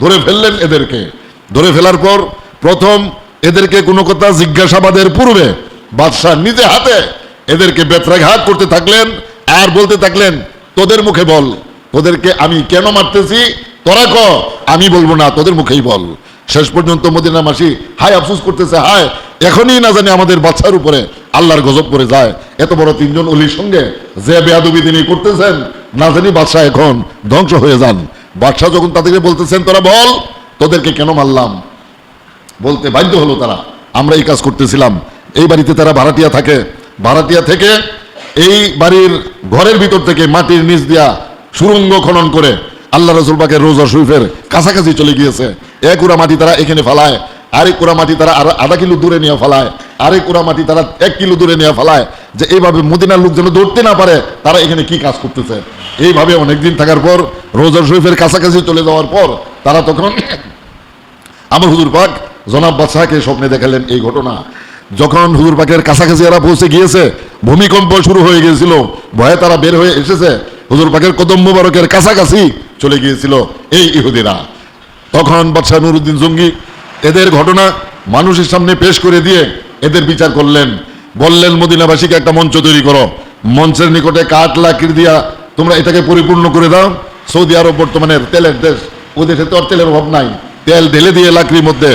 ধরে ফেললেন এদেরকে। ধরে ফেলার পর প্রথম এদেরকে কোনো কথা জিজ্ঞাসাবাদের পূর্বে বাদশাহ নিজে হাতে এদেরকে বেত্রাঘাত করতে থাকলেন আর বলতে থাকলেন, তোদের মুখে বল। তোদেরকে আমি কেন মারতেছি? তোরা ক। আমি বলব না, তোদের মুখেই বল। শেষ পর্যন্ত মদিনা মাসি হাই আফসোস করতেছে, হায়, এখনই না জানি আমাদের বাচ্চার উপরে আল্লাহর গজব করে যায়। এত বড় তিনজন অলির সঙ্গে যে বেয়াদবি তিনি করতেছেন, না জানি বাদশাহ এখন ধ্বংস হয়ে যান। বাদশাহ যখন তাদেরকে বলতেছেন, তোরা বল, তোদেরকে কেন মারলাম? বলতে বাধ্য হলো তারা। আমরা এই কাজ করতেছিলাম। এই বাড়িতে তারা ভাড়াটিয়া থাকে। ভাড়াটিয়া থেকে এই বাড়ির ঘরের ভিতর থেকে মাটির নিচ দিয়া সুরঙ্গ খনন করে আল্লাহ রসুল রোজা শরীফের কাছাকাছি চলে গিয়েছে। এক উড়া মাটি তারা এখানে ফালায়, আরেক কুড়া মাটি তারা আর আধা কিলো দূরে নিয়ে ফালায়, আরেক কুড়া মাটি তারা এক কিলো দূরে নিয়ে ফালায় যে এইভাবে মদিনার লোক যেন ধরতে না পারে, তারা এখানে কি কাজ করতেছে? এইভাবে অনেকদিন থাকার পর রোজা শরীফের কাছাকাছি চলে যাওয়ার পর তারা তখন আমার হুজুর পাক জনাব বাদশাহকে স্বপ্নে দেখালেন এই ঘটনা। যখন হুজুর পাকের কাছাকাছি এরা পৌঁছে গিয়েছে, ভূমিকম্প শুরু হয়ে গিয়েছিল, ভয়ে তারা বের হয়ে এসেছে, হুজুর পাকের কদম মুবারকের কাছাকাছি চলে গিয়েছিল এই ইহুদিরা। তখন বাদশাহ নুরুদ্দিন জঙ্গি এদের ঘটনা মানুষের সামনে পেশ করে দিয়ে এদের বিচার করলেন। বললেন, মদিনাবাসীকে একটা মঞ্চ তৈরি করো। মঞ্চের নিকটে কাঠ লাকির দিয়া তোমরা এটাকে পরিপূর্ণ করে দাও। সৌদি আরব বর্তমানে তেলের দেশ, ও দেশে তো আর তেলের অভাব নাই। তেল ঢেলে দিয়ে লাকড়ির মধ্যে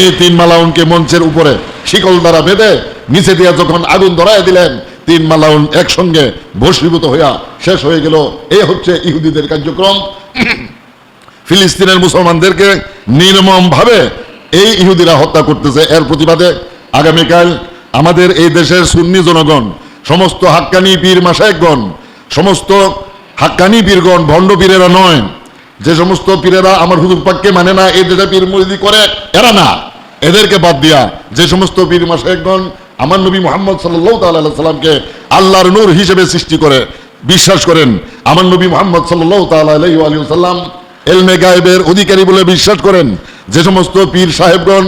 এই তিন মালাউনকে মঞ্চের উপরে শিকল দ্বারা বেঁধে, নিচে দিয়া যখন আগুন ধরায় দিলেন, তিন মালাউন একসঙ্গে বসীভূত হইয়া শেষ হয়ে গেল। এই হচ্ছে ইহুদিদের কার্যক্রম। ফিলিস্তিনের মুসলমানদেরকে নির্মম ভাবে এই ইহুদিরা হত্যা করতেছে। এর প্রতিবাদে আগামীকাল আমাদের এই দেশের সুন্নি জনগণ, সমস্ত হাক্কানি পীর মাসায়কগণ সমস্ত হাক্কানি পীরগণ, ভণ্ড পীরেরা নয়। যে সমস্ত পীরেরা আমার হুজুর পাককে মানে না এই দেশে পীর মুরিদি করে, এরা না। এদেরকে বাদ দিয়া যে সমস্ত পীর মাসায়কগণ আমার নবী মোহাম্মদ সাল্লাহ সাল্লামকে আল্লাহর নূর হিসেবে সৃষ্টি করে, বিশ্বাস করেন। আমার নবী মোহাম্মদ সাল্লাম এলমে গায়েবের অধিকারী বলে বিশ্বাস করেন। যে সমস্ত পীর সাহেবগণ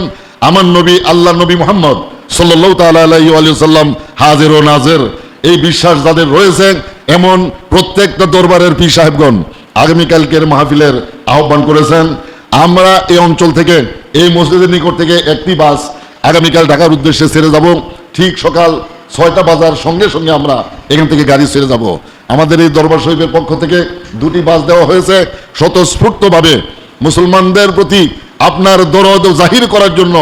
আমার নবী আল্লাহ নবী মোহাম্মদ সাল্লাহ তাল্লাহ সাল্লাম হাজের ও নাজের। এই বিশ্বাস যাদের রয়েছে এমন প্রত্যেকটা দরবারের পি সাহেবগণ আগামীকালকের মাহফিলের আহ্বান করেছেন। আমরা এই অঞ্চল থেকে, এই মসজিদের নিকট থেকে একটি বাস আগামীকাল ঢাকার উদ্দেশ্যে ছেড়ে যাব। ঠিক সকাল ছয়টা বাজার সঙ্গে সঙ্গে আমরা এখান থেকে গাড়ি ছেড়ে যাব। আমাদের এই দরবার শরীফের পক্ষ থেকে দুটি বাস দেওয়া হয়েছে। স্বতঃস্ফূর্তভাবে মুসলমানদের প্রতি আপনার দরদ জাহির করার জন্য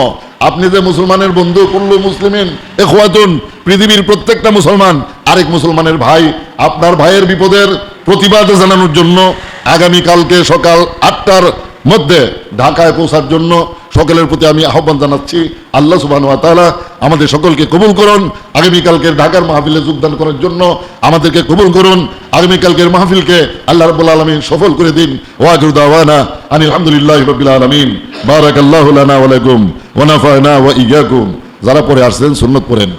আপনি যে মুসলমানের বন্ধু, কুল্লু মুসলিমিন, এখওয়াতুন পৃথিবীর প্রত্যেকটা মুসলমান, আরেক মুসলমানের ভাই, আপনার ভাইয়ের বিপদের প্রতিবাদ জানানোর জন্য আগামীকালকে সকাল আটটার মধ্যে ঢাকায় পৌঁছার জন্য সকলের প্রতি আমি আহ্বান জানাচ্ছি। আল্লাহ সুবাহ তাআলা আমাদের সকলকে কবুল করুন। আগামীকালকের ঢাকার মাহফিলে যোগদান করার জন্য আমাদেরকে কবুল করুন। আগামীকালকের মাহফিলকে আল্লাহ রাব্বুল আলামিন সফল করে দিন। ওয়াজুর দাওয়ানা আনি আলহামদুলিল্লাহ রাব্বিল আলামিন। বারাকাল্লাহু লানা ওয়া লাকুম ওয়া ইয়্যাকুম যারা পরে আসছেন সুন্নত পড়েন।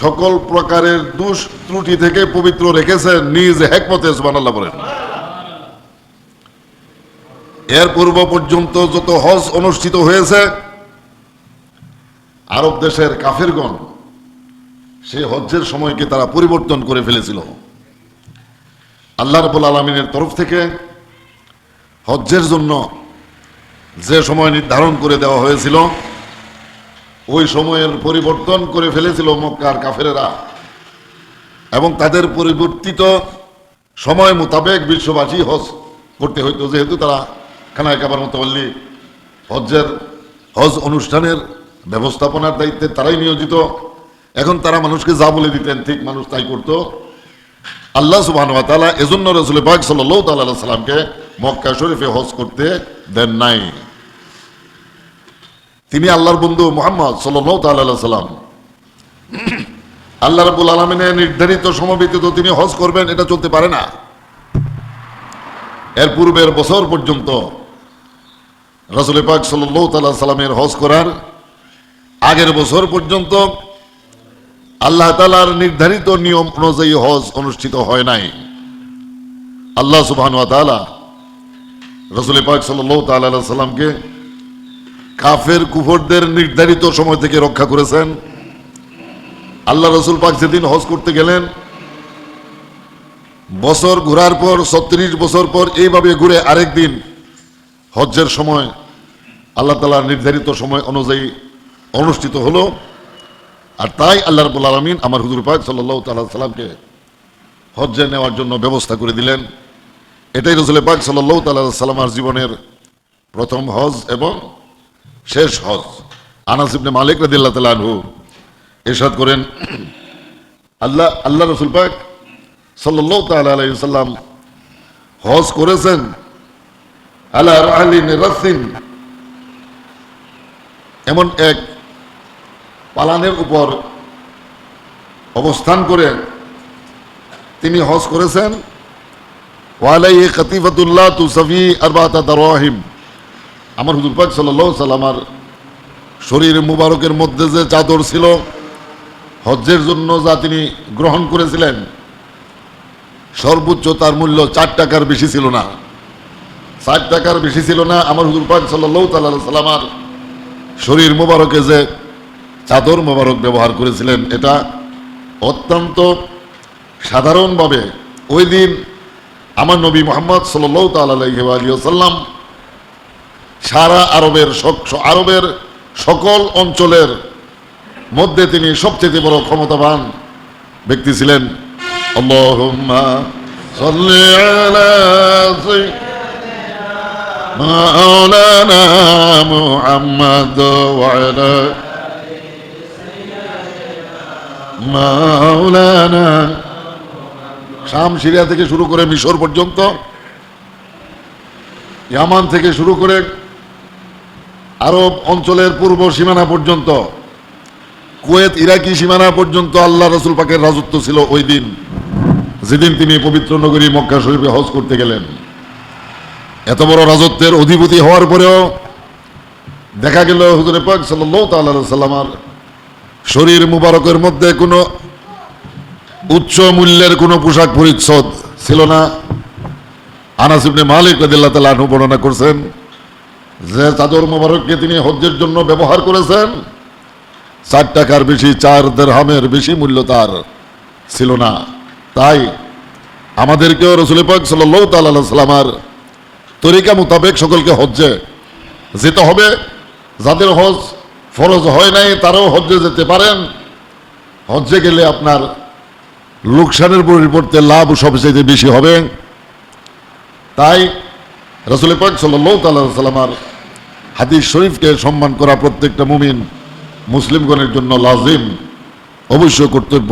সকল প্রকারের দুষ ত্রুটি থেকে পবিত্র রেখেছেন নিজ হেকমতে, সুবহানাল্লাহ বলেন। এর পূর্ব পর্যন্ত যত হজ অনুষ্ঠিত হয়েছে, আরব দেশের কাফেরগণ সেই হজ্জের সময়কে তারা পরিবর্তন করে ফেলেছিল। আল্লাহ রবুল আলমিনের তরফ থেকে হজ্জের জন্য যে সময় নির্ধারণ করে দেওয়া হয়েছিল ওই সময়ের পরিবর্তন করে ফেলেছিল মক্কার কাফেরেরা। এবং তাদের পরিবর্তিত সময় মোতাবেক বিশ্ববাসী হজ করতে হইতো, যেহেতু তারা খানায় কাবার মতোল্লি হজ্জের, হজ অনুষ্ঠানের ব্যবস্থাপনার দায়িত্বে তারাই নিয়োজিত। এখন তারা মানুষকে যা বলে দিতেন, ঠিক মানুষ তাই করতো। আল্লাহ সুবাহ এজন্য রসুল পাক সাল্লাহ তাল্লাহ সাল্লামকে মক্কা শরীফে হজ করতে দেন নাই। তিনি আল্লাহর বন্ধু মোহাম্মদ সাল্লাম। আল্লাহ রাবুল আলমিনের নির্ধারিত সময় ব্যতীত তিনি হজ করবেন, এটা চলতে পারে না। এর পূর্বের বছর পর্যন্ত রসুল পাক সাল্লাহ সাল্লামের হজ করার আগের বছর পর্যন্ত আল্লাহ তালার নির্ধারিত নিয়ম অনুযায়ী হজ অনুষ্ঠিত হয় নাই। আল্লাহ সুবহান রসুল পাক সাল্লাহ তাল্লাহ সাল্লামকে কাফের কুফরদের নির্ধারিত সময় থেকে রক্ষা করেছেন। আল্লাহ রসুল পাক যেদিন হজ করতে গেলেন, বছর ঘোরার পর, ছত্রিশ বছর পর এইভাবে ঘুরে আরেক দিন হজ্জের সময় আল্লাহ তালা নির্ধারিত সময় অনুযায়ী অনুষ্ঠিত হলো। আর তাই আল্লাহ রবুল আলমিন আমার হুজুর পাক সাল্লাহ তাল্লাহ সাল্লামকে হজ্জে নেওয়ার জন্য ব্যবস্থা করে দিলেন। এটাই রসুল পাক সাল্লাহ তাল্লাহ সাল্লামার জীবনের প্রথম হজ এবং শেষ হজ আনাস ইবনে মালিক রাদিল্লাহ তাআলা আনহু ইরশাদ করেন, আল্লাহ আল্লাহ রসুল পাক আলাইহি সাল্লাম হজ করেছেন, আলা রাহলিন রাসিন এমন এক পালানের উপর অবস্থান করে তিনি হজ করেছেন ওয়ালাই কতিফাতুল্লাহ তুসফি আরবাতা দারহিম। আমার হুজুর পাক সাল্লাল্লাহু সাল্লামার শরীর মুবারকের মধ্যে যে চাদর ছিল, হজ্জের জন্য যা তিনি গ্রহণ করেছিলেন, সর্বোচ্চ তার মূল্য চার টাকার বেশি ছিল না। চার টাকার বেশি ছিল না, আমার হুজুর পাক সাল্লাল্লাহু তাল্লাহ শরীর মুবারকে যে চাদর মোবারক ব্যবহার করেছিলেন, এটা অত্যন্ত সাধারণভাবে ওই দিন আমার নবী মোহাম্মদ সাল্লাহ তাল্লাম সারা আরবের আরবের সকল অঞ্চলের মধ্যে তিনি সবচেয়ে বড় ক্ষমতাবান ব্যক্তি ছিলেন। মাওলানা শাম সিরিয়া থেকে শুরু করে মিশর পর্যন্ত, ইয়ামান থেকে শুরু করে আরব অঞ্চলের পূর্ব সীমানা পর্যন্ত, কুয়েত, ইরাকি সীমানা পর্যন্ত আল্লাহ রসুল পাকের রাজত্ব ছিল ওই দিন। যেদিন তিনি পবিত্র নগরী মক্কা শরীফে হজ করতে গেলেন। এত বড় রাজত্বের অধিপতি হওয়ার পরেও দেখা গেল হুজুরে পাক সাল্লাহ তাল্লাহ সাল্লামার শরীর মুবারকের মধ্যে কোনো উচ্চ মূল্যের কোনো পোশাক পরিচ্ছদ ছিল না। আনাস ইবনে মালিক রাদিয়াল্লাহু তাআলা বর্ণনা করছেন যে চাদর মোবারককে তিনি হজ্জের জন্য ব্যবহার করেছেন, চার টাকার বেশি, চার দেড়হামের বেশি মূল্য তার ছিল না। তাই আমাদেরকেও রসুল পাক সাল্লাল্লাহু তাআলা সাল্লামার তরিকা মোতাবেক সকলকে হজ্জে যেতে হবে। যাদের হজ ফরজ হয় নাই, তারাও হজ্জে যেতে পারেন। হজ্জে গেলে আপনার লোকসানের পরিবর্তে লাভ সবচেয়ে বেশি হবে। তাই রসুল পাক সাল্লামার হাদিস শরীফকে সম্মান করা প্রত্যেকটা মুমিন মুসলিমগণের জন্য লাজিম অবশ্য কর্তব্য।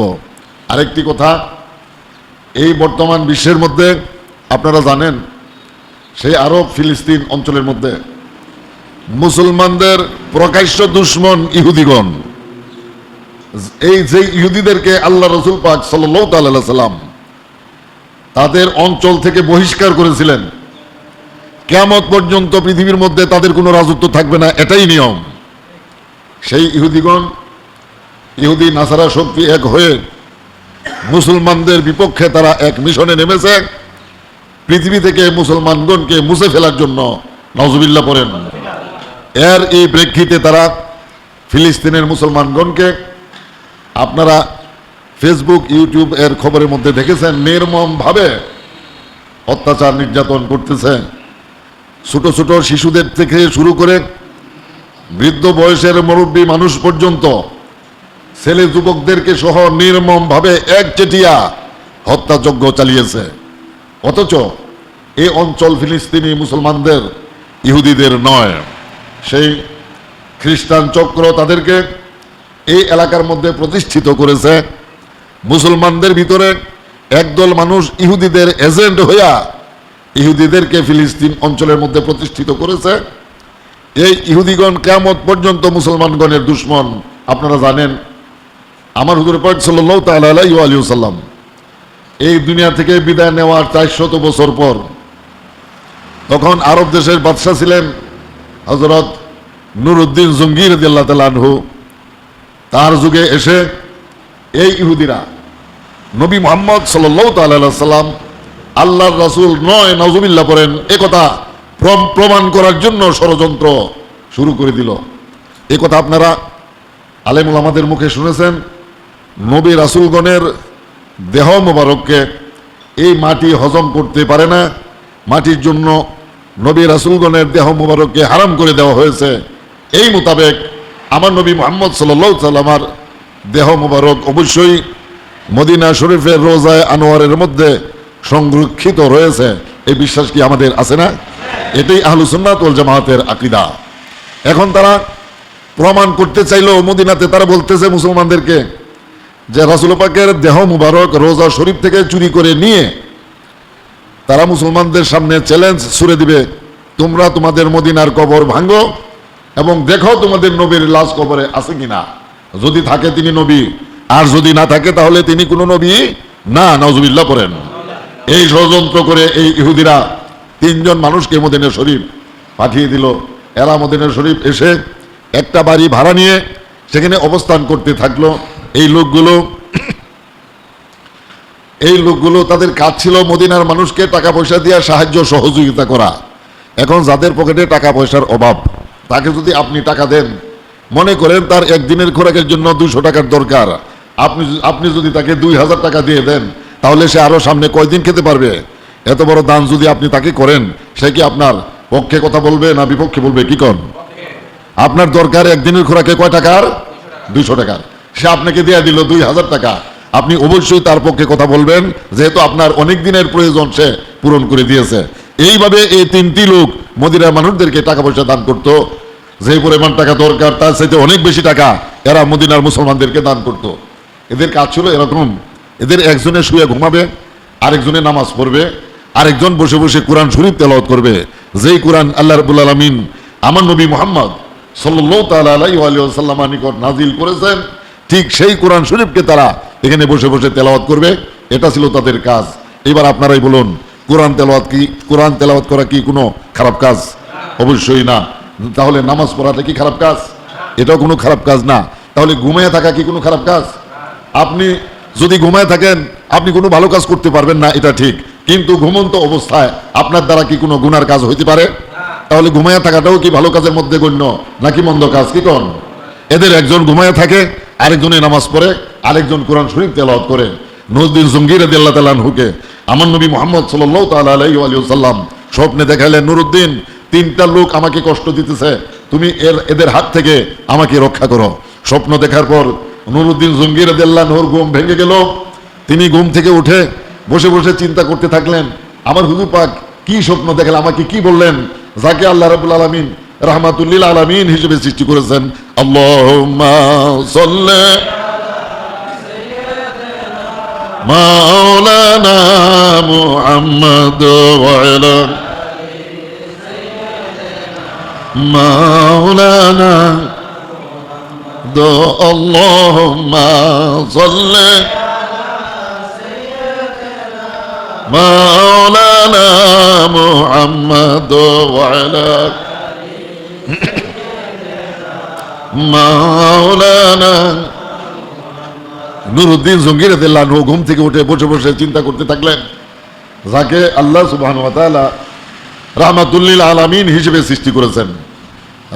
আরেকটি কথা, এই বর্তমান বিশ্বের মধ্যে আপনারা জানেন, সেই আরব ফিলিস্তিন অঞ্চলের মধ্যে মুসলমানদের প্রকাশ্য দুশ্মন ইহুদিগণ। এই যে ইহুদিদেরকে আল্লাহ রসুল পাক সাল্লাহ সাল্লাম তাদের অঞ্চল থেকে বহিষ্কার করেছিলেন কেমত পর্যন্ত পৃথিবীর মধ্যে তাদের কোনো রাজত্ব থাকবে না, এটাই নিয়ম। সেই ইহুদিগণ, ইহুদি নাসারা শক্তি এক হয়ে মুসলমানদের বিপক্ষে তারা এক মিশনে নেমেছে। পৃথিবী থেকে মুসলমানগণকে মুছে ফেলার জন্য নজবিল্লা পড়েন। এর এই প্রেক্ষিতে তারা ফিলিস্তিনের মুসলমানগণকে, আপনারা ফেসবুক, ইউটিউব এর খবরের মধ্যে দেখেছেন, নির্মমভাবে অত্যাচার নির্যাতন করতেছে। ছোট ছোট শিশুদের থেকে শুরু করে বৃদ্ধ বয়সের মুরব্বী মানুষ পর্যন্ত ছেলে যুবকদেরকে সহ নির্মমভাবে একচেটিয়া হত্যাযজ্ঞ চালিয়েছে। অথচ এই অঞ্চল ফিলিস্তিনি মুসলমানদের ইহুদিদের নয়। সেই খ্রিস্টান চক্র তাদেরকে এই এলাকার মধ্যে প্রতিষ্ঠিত করেছে। মুসলমানদের ভিতরে একদল মানুষ ইহুদিদের এজেন্ট হইয়া ইহুদিদেরকে ফিলিস্তিন অঞ্চলের মধ্যে প্রতিষ্ঠিত করেছে। এই ইহুদিগণ কেমত পর্যন্ত মুসলমানগণের দুশ্মন। আপনারা জানেন, আমার হুজুর পাক সাল্লাহ তাল্লাহ আলী সাল্লাম এই দুনিয়া থেকে বিদায় নেওয়ার চারশত বছর পর তখন আরব দেশের বাদশাহ ছিলেন হজরত নুরুদ্দিন জঙ্গির দিল্লা তালানহু তার যুগে এসে এই ইহুদিরা নবী মোহাম্মদ সাল্লাহ তাল্লাহ সাল্লাম আল্লাহর রাসূল নয় নজুবিল্লা পড়েন। একথা প্রম- প্রমাণ করার জন্য ষড়যন্ত্র শুরু করে দিল। এ কথা আপনারা আলেমুল আমাদের মুখে শুনেছেন। নবী রাসুলগণের দেহ মোবারককে এই মাটি হজম করতে পারে না। মাটির জন্য নবী রাসুলগণের দেহ মোবারককে হারাম করে দেওয়া হয়েছে। এই মোতাবেক আমার নবী মোহাম্মদ সাল্লাহ সাল্লামার দেহ মোবারক অবশ্যই মদিনা শরীফের রোজায় আনোয়ারের মধ্যে সংরক্ষিত রয়েছে। এই বিশ্বাস কি আমাদের আছে না? এটাই আহলুসুন্নাত ওল জামাতের আকিদা। এখন তারা প্রমাণ করতে চাইলো মদিনাতে, তারা বলতেছে মুসলমানদেরকে যে রাসুল পাকের দেহ মুবারক রোজা শরীফ থেকে চুরি করে নিয়ে তারা মুসলমানদের সামনে চ্যালেঞ্জ ছুড়ে দিবে। তোমরা তোমাদের মদিনার কবর ভাঙ্গো এবং দেখো তোমাদের নবীর লাশ কবরে আছে কিনা। যদি থাকে তিনি নবী, আর যদি না থাকে তাহলে তিনি কোনো নবী না নজবিল্লা পড়েন। এই ষড়যন্ত্র করে এই ইহুদিরা তিনজন মানুষকে মদিনা শরীফ পাঠিয়ে দিল। এরা মদিনা শরীফ এসে একটা বাড়ি ভাড়া নিয়ে সেখানে অবস্থান করতে থাকল। এই লোকগুলো এই লোকগুলো তাদের কাজ ছিল মদিনার মানুষকে টাকা পয়সা দিয়ে সাহায্য, সহযোগিতা করা। এখন যাদের পকেটে টাকা পয়সার অভাব, তাকে যদি আপনি টাকা দেন, মনে করেন তার একদিনের খোরাকের জন্য দুশো টাকার দরকার। আপনি আপনি যদি তাকে দুই হাজার টাকা দিয়ে দেন তাহলে সে আরও সামনে কয়দিন খেতে পারবে? এত বড় দান যদি আপনি তাকে করেন, সে কি আপনার পক্ষে কথা বলবে না বিপক্ষে বলবে? কি কন? আপনার দরকার একদিনের খোরাকে কয় টাকার? দুইশো টাকার। সে আপনাকে দিয়ে দিল দুই হাজার টাকা। আপনি অবশ্যই তার পক্ষে কথা বলবেন, যেহেতু আপনার অনেক দিনের প্রয়োজন সে পূরণ করে দিয়েছে। এইভাবে এই তিনটি লোক মদিনার মানুষদেরকে টাকা পয়সা দান করত। যে পরিমাণ টাকা দরকার, তার সাথে অনেক বেশি টাকা এরা মদিনার মুসলমানদেরকে দান করত। এদের কাজ ছিল এরকম এদের একজনে শুয়ে ঘুমাবে, আরেকজনে নামাজ পড়বে, আরেকজন বসে বসে কোরআন শরীফ তেলাওয়াত করবে। যেই কোরআন আল্লাহ রবুল আলমিন আমার নবী মোহাম্মদ সাল্লাহ তাল্লাহ নিকট নাজিল করেছেন, ঠিক সেই কোরআন শরীফকে তারা এখানে বসে বসে তেলাওয়াত করবে। এটা ছিল তাদের কাজ। এবার আপনারাই বলুন, কোরআন তেলাওয়াত কি, কোরআন তেলাওয়াত করা কি কোনো খারাপ কাজ? অবশ্যই না। তাহলে নামাজ পড়াটা কি খারাপ কাজ? এটাও কোনো খারাপ কাজ না। তাহলে ঘুমিয়ে থাকা কি কোনো খারাপ কাজ? আপনি যদি ঘুমায় থাকেন, আপনি কোনো ভালো কাজ করতে পারবেন না, এটা ঠিক। কিন্তু ঘুমন্ত অবস্থায় আপনার দ্বারা কি কোনো গুনার কাজ হইতে পারে? তাহলে ঘুমায়া থাকাটাও কি ভালো কাজের মধ্যে গণ্য, নাকি মন্দ কাজ? কি কন? এদের একজন ঘুমায়া থাকে, আরেকজনে নামাজ পড়ে, আরেকজন কোরআন শরীফ তেলাওয়াত করে। নজদিন জঙ্গির আল্লাহ তালানহুকে আমার নবী মোহাম্মদ সাল্লাহ তাল্লাম স্বপ্নে দেখাইলেন, নুরুদ্দিন, তিনটা লোক আমাকে কষ্ট দিতেছে, তুমি এর, এদের হাত থেকে আমাকে রক্ষা করো। স্বপ্ন দেখার পর নুরুদ্দিন জঙ্গির আল্লাহর ঘুম ভেঙে গেল। তিনি ঘুম থেকে উঠে বসে বসে চিন্তা করতে থাকলেন, আমার হুজুর পাক কি স্বপ্ন দেখালে আমাকে কি বললেন? যাকে আল্লাহ রাবুল আলমিন রহমাতুল্লিল আলমিন হিসেবে সৃষ্টি করেছেন আল্লাহ মাওলানা মাওলানা দো আল্লাহুম্মা সাল্লি مولانا محمد وعلى মাওলানা নুরুদ্দিন জঙ্গির লানু ঘুম থেকে উঠে বসে বসে চিন্তা করতে থাকলেন যাকে আল্লাহ সুবহান রাহমাতুল্লিল আলামিন হিসেবে সৃষ্টি করেছেন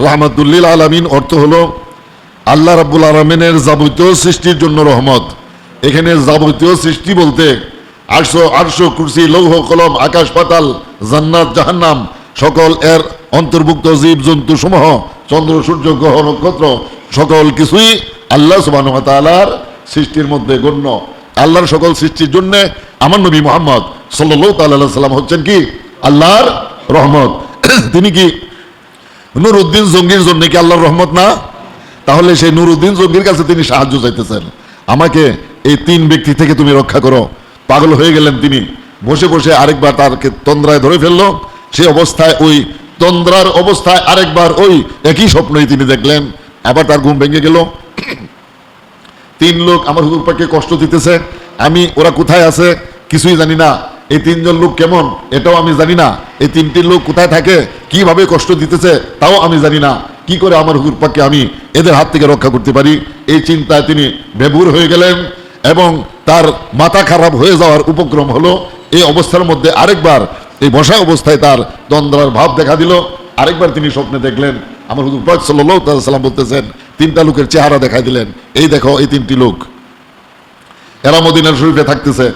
রাহমাতুল্লিল আলামিন অর্থ হলো আল্লাহ রাব্বুল আলমিনের যাবতীয় সৃষ্টির জন্য রহমত। এখানে যাবতীয় সৃষ্টি বলতে আটশো আটশো কুরসি, লৌহ, কলম, আকাশ, পাতাল, জান্নাত, জাহান্নাম সকল এর অন্তর্ভুক্ত জীব জন্তু সমূহ চন্দ্র, সূর্য, গ্রহ, নক্ষত্র সকল কিছুই আল্লাহ সুবাহ তালার সৃষ্টির মধ্যে গণ্য। আল্লাহর সকল সৃষ্টির জন্য আমার নবী মোহাম্মদ সাল্লাহ তাল্লাহ সাল্লাম হচ্ছেন কি? আল্লাহর রহমত। তিনি কি নুরুদ্দিন জঙ্গির জন্য কি আল্লাহর রহমত না? তাহলে সেই নুরুদ্দিন জঙ্গির কাছে তিনি সাহায্য চাইতেছেন। আমাকে এই তিন ব্যক্তি থেকে তুমি রক্ষা করো। পাগল হয়ে গেলেন তিনি। বসে বসে আরেকবার তারকে তন্দ্রায় ধরে ফেলল। সে অবস্থায় ওই তন্দ্রার অবস্থায় আরেকবার ওই একই স্বপ্নই তিনি দেখলেন। আবার তার ঘুম ভেঙে গেল। তিন লোক আমার হুজুর পাককে কষ্ট দিতেছে। আমি, ওরা কোথায় আছে কিছুই জানি না। এই তিনজন লোক কেমন এটাও আমি জানি না। এই তিনটি লোক কোথায় থাকে, কীভাবে কষ্ট দিতেছে তাও আমি জানি না। কি করে আমার হুজুর পাককে আমি এদের হাত থেকে রক্ষা করতে পারি? এই চিন্তায় তিনি বেবুর হয়ে গেলেন এবং তার মাথা খারাপ হয়ে যাওয়ার উপক্রম হলো। এই অবস্থার মধ্যে আরেকবার এই বসা অবস্থায় তার দ্বন্দ্রার ভাব দেখা দিল। আরেকবার তিনি স্বপ্নে দেখলেন, আমার হুজুর পাক সাল্লাম বলতেছেন, তিনটা লোকের চেহারা দেখাই দিলেন। এই দেখো, এই তিনটি লোক। এরা মদিনার শরীফে থাকতেছে।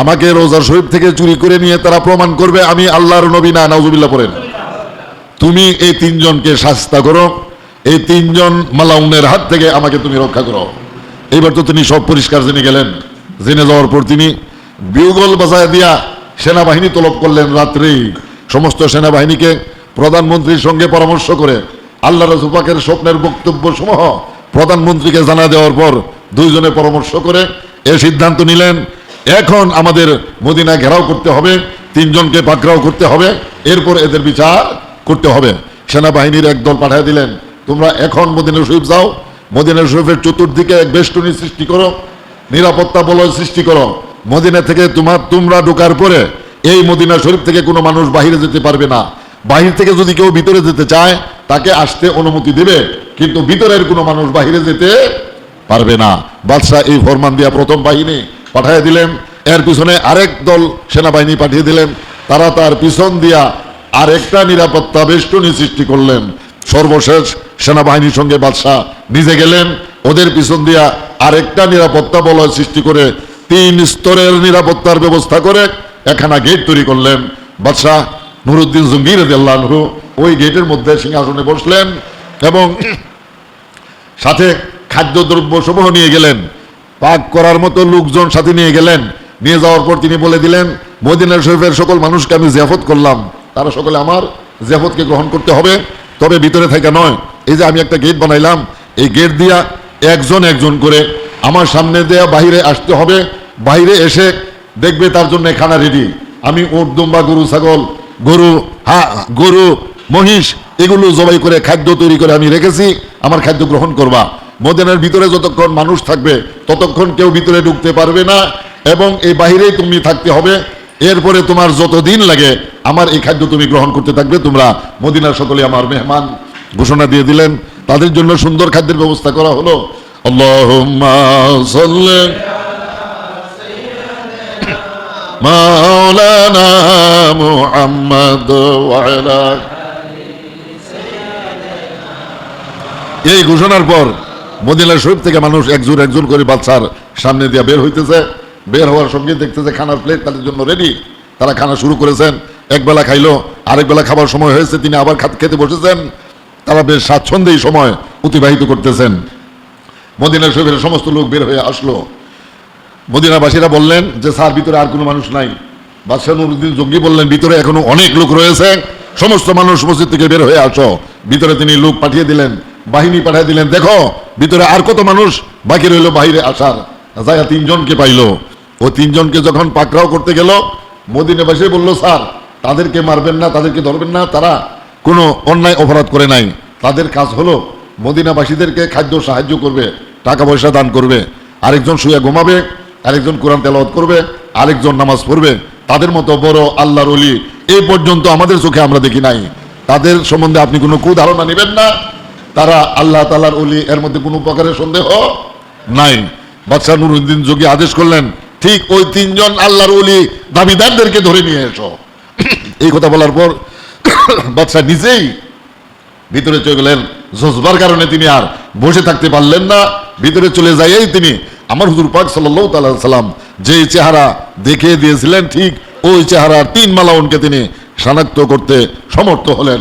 আমাকে রোজা শরীফ থেকে চুরি করে নিয়ে তারা প্রমাণ করবে আমি আল্লাহর নবী না, নাউজুবিল্লাহ পড়েন। তুমি এই তিনজনকে শাস্তা করো, এই তিনজন মালাউনের হাত থেকে আমাকে তুমি রক্ষা করো। এইবার তো তিনি সব পরিষ্কার জেনে গেলেন। জেনে যাওয়ার পর তিনি বিউগল বাজায় দিয়া সেনাবাহিনী তলব করলেন রাত্রেই সমস্ত সেনাবাহিনীকে প্রধানমন্ত্রীর সঙ্গে পরামর্শ করে আল্লাহ রসুপাকের স্বপ্নের বক্তব্য সমূহ প্রধানমন্ত্রীকে জানা দেওয়ার পর দুইজনে পরামর্শ করে এ সিদ্ধান্ত নিলেন, এখন আমাদের মদিনা ঘেরাও করতে হবে, তিনজনকে পাকড়াও করতে হবে, এরপর এদের বিচার করতে হবে। সেনাবাহিনীর একদল পাঠিয়ে দিলেন, তোমরা এখন মদিনা শরীফ যাও, মদিনা শরীফের চতুর্দিকে এক বেষ্টনী সৃষ্টি করো, নিরাপত্তা বলয় সৃষ্টি করো। মদিনা থেকে তোমার, তোমরা ঢোকার পরে এই মদিনা শরীফ থেকে কোনো মানুষ বাহিরে যেতে পারবে না। বাহির থেকে যদি কেউ ভিতরে যেতে চায়, তাকে আসতে অনুমতি দেবে, কিন্তু ভিতরের কোনো মানুষ বাহিরে যেতে পারবে না। বাদশাহ এই ফরমান দিয়া প্রথম বাহিনী পাঠিয়ে দিলেন। এর পিছনে আরেক দল সেনাবাহিনী পাঠিয়ে দিলেন। তারা তার পিছন দিয়া আরেকটা নিরাপত্তা বেষ্টনী সৃষ্টি করলেন। সর্বশেষ সেনাবাহিনীর সঙ্গে বাদশাহ নিজে গেলেন। ওদের পিছন দিয়া আরেকটা নিরাপত্তা বলয় সৃষ্টি করে তিন স্তরের নিরাপত্তার ব্যবস্থা করে একখানা গেট তৈরি করলেন। বাদশাহ নুরুদ্দিন জঙ্গির আল্লাহু ওই গেটের মধ্যে সিংহাসনে বসলেন এবং সাথে খাদ্যদ্রব্য সমূহ নিয়ে গেলেন। পাক করার মতো লোকজন সাথে নিয়ে গেলেন। নিয়ে যাওয়ার পর তিনি বলে দিলেন, মদিনা শরীফের সকল মানুষকে আমি জিয়াফত করলাম। তারা সকলে আমার জিয়াফতকে গ্রহণ করতে হবে। তবে ভিতরে থেকে নয়, এই যে আমি একটা গেট বানাইলাম, এই গেট দিয়া একজন একজন করে আমার সামনে দেয়া বাইরে আসতে হবে। বাইরে এসে দেখবে তার জন্য খানা রেডি আমি উট, দুম্বা, গরু, ছাগল, গরু, হা, গরু, মহিষ, এগুলো জবাই করে খাদ্য তৈরি করে আমি রেখেছি, আমার খাদ্য গ্রহণ করবা। মদিনার ভিতরে যতক্ষণ মানুষ থাকবে, ততক্ষণ কেউ ভিতরে ঢুকতে পারবে না, এবং এই বাহিরেই তুমি থাকতে হবে। এরপরে তোমার যত দিন লাগে, আমার এই খাদ্য তুমি গ্রহণ করতে থাকবে। তোমরা মদিনার সকলে আমার মেহমান ঘোষণা দিয়ে দিলেন। তাদের জন্য সুন্দর খাদ্যের ব্যবস্থা করা হলো। এই ঘোষণার পর মদিনা শরীফ থেকে মানুষ একজন একজন করে বাচ্চার সামনে দিয়ে বের হইতেছে। বের হওয়ার সঙ্গে দেখতেছে খানার প্লেট তাদের জন্য রেডি তারা খানা শুরু করেছেন একবেলা খাইলো, আরেক বেলা খাবার সময় হয়েছে, তিনি আবার খাত খেতে বসেছেন। তারা বেশ স্বাচ্ছন্দ্যেই সময় অতিবাহিত করতেছেন। মদিনা শরীফের সমস্ত লোক বের হয়ে আসলো। মদিনাবাসীরা বললেন যে, স্যার, ভিতরে আর কোনো মানুষ নাই। বাদশাহ নুরুদ্দিন জঙ্গি বললেন, ভিতরে এখনও অনেক লোক রয়েছে। সমস্ত মানুষ মসজিদ থেকে বের হয়ে আসো। ভিতরে তিনি লোক পাঠিয়ে দিলেন, বাহিনী পাঠিয়ে দিলেন, দেখো, ভিতরে আর কত মানুষ বাকি রইল বাহিরে আসার। জায়গা তিনজনকে পাইলো। ও তিনজনকে যখন পাকড়াও করতে গেল মদিনাবাসী বলল, স্যার, তাদেরকে মারবেন না, তাদেরকে ধরবেন না, তারা কোনো অন্যায় অপরাধ করে নাই। তাদের কাজ হলো মদিনাবাসীদেরকে খাদ্য সাহায্য করবে, টাকা পয়সা দান করবে। আরেকজন শুয়ে ঘুমাবে, আরেকজন কোরআন তেলাওয়াত করবে, আরেকজন নামাজ পড়বে। তাদের মতো বড় আল্লাহর অলি এই পর্যন্ত আমাদের চোখে আমরা দেখি নাই। তাদের সম্বন্ধে আপনি কোনো কুধারণা নেবেন না? তারা আল্লাহ তালার অলি এর মধ্যে কোনো প্রকারের সন্দেহ নাই। বাদশাহ নুরুদ্দিন যোগী আদেশ করলেন ঠিক ওই তিনজন আল্লাহর অলি দাবিদারদেরকে ধরে নিয়ে এসো। এই কথা বলার পর বাদশাহ নিজেই ভিতরে চলে গেলেন। জজবার কারণে তিনি আর বসে থাকতে পারলেন না। ভিতরে চলে যাইয়েই তিনি আমার হুজুর পাক সাল্লাহ সাল্লাম যে চেহারা দেখিয়ে দিয়েছিলেন, ঠিক ওই চেহারার তিন মালাউনকে তিনি শনাক্ত করতে সমর্থ হলেন।